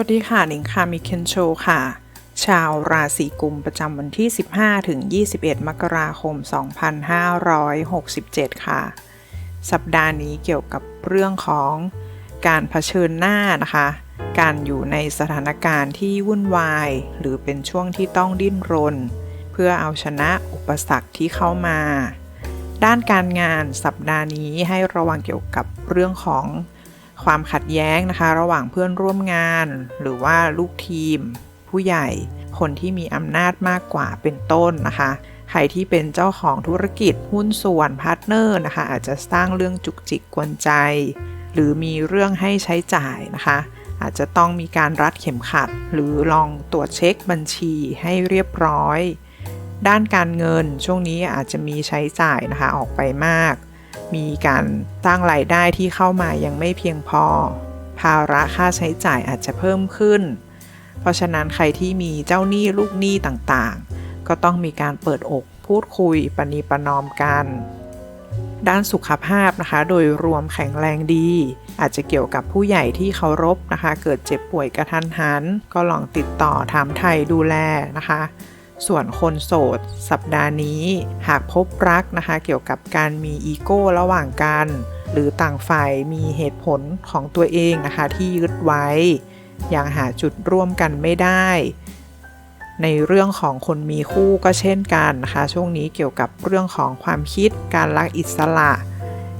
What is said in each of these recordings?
วัสดีค่ะหนิงค่ะมิเคนโชค่ะ ชาวราศีกุมประจำวันที่ 15 ถึง 21 มกราคม 2567 ค่ะ สัปดาห์นี้เกี่ยวกับเรื่องของการเผชิญหน้านะคะ การอยู่ในสถานการณ์ที่วุ่นวาย หรือเป็นช่วงที่ต้องดิ้นรน เพื่อเอาชนะอุปสรรคที่เข้ามา ด้านการงานสัปดาห์นี้ให้ระวังเกี่ยวกับเรื่องของ ความขัดแย้งนะคะ ระหว่างเพื่อนร่วมงาน หรือว่าลูกทีม ผู้ใหญ่ คนที่มีอำนาจมากกว่าเป็นต้นนะคะ ใครที่เป็นเจ้าของธุรกิจหุ้นส่วนพาร์ทเนอร์นะคะ อาจจะสร้างเรื่องจุกจิกกวนใจ หรือมีเรื่องให้ใช้จ่ายนะคะ อาจจะต้องมีการรัดเข็มขัด หรือลองตรวจเช็คบัญชีให้เรียบร้อย ด้านการเงินช่วงนี้อาจจะมีใช้จ่ายนะคะออกไปมาก มีการสร้างรายได้ที่เข้ามายังไม่เพียงพอ ภาระค่าใช้จ่ายอาจจะเพิ่มขึ้น เพราะฉะนั้นใครที่มีเจ้าหนี้ลูกหนี้ต่างๆ ก็ต้องมีการเปิดอกพูดคุยปณีประนอมกัน ด้านสุขภาพนะคะ โดยรวมแข็งแรงดี อาจจะเกี่ยวกับผู้ใหญ่ที่เคารพนะคะ เกิดเจ็บป่วยกระทันหัน ก็ลองติดต่อถามไทยดูแลนะคะ ส่วนคนโสด สัปดาห์นี้ หากพบรักนะคะ เกี่ยวกับการมีอีโก้ระหว่างกัน หรือต่างฝ่ายมีเหตุผลของตัวเองนะคะ ที่ยึดไว้ ยังหาจุดร่วมกันไม่ได้ ในเรื่องของคนมีคู่ก็เช่นกันนะคะ ช่วงนี้เกี่ยวกับเรื่องของความคิด การรักอิสระ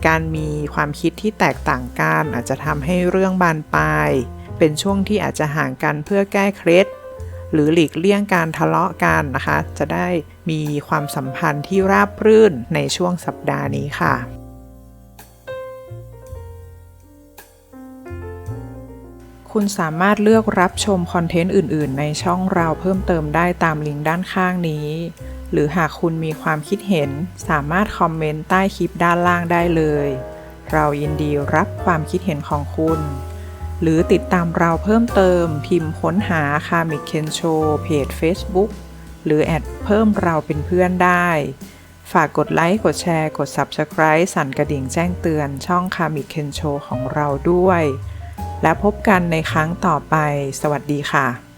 การมีความคิดที่แตกต่างกันอาจจะทำให้เรื่องบานปลายเป็นช่วงที่อาจจะห่างกันเพื่อแก้เคล็ด หรือหลีกเลี่ยงการทะเลาะกันนะคะ จะได้มีความสัมพันธ์ที่ราบรื่นในช่วงสัปดาห์นี้ค่ะคุณสามารถเลือกรับชมคอนเทนต์อื่น ๆ ในช่องเราเพิ่มเติมได้ตามลิงก์ด้านข้างนี้ หรือหากคุณมีความคิดเห็น สามารถคอมเมนต์ใต้คลิปด้านล่างได้เลย เรายินดีรับความคิดเห็นของคุณ หรือติดตามเราเพิ่มเติมพิมพ์ค้นหาคามิเคนโชเพจ Facebook หรือแอดเพิ่มเราเป็นเพื่อนได้ ฝากกดไลค์ กดแชร์ กด Subscribe สั่นกระดิ่งแจ้งเตือนช่องคามิเคนโชของเราด้วย และพบกันในครั้งต่อไป สวัสดีค่ะ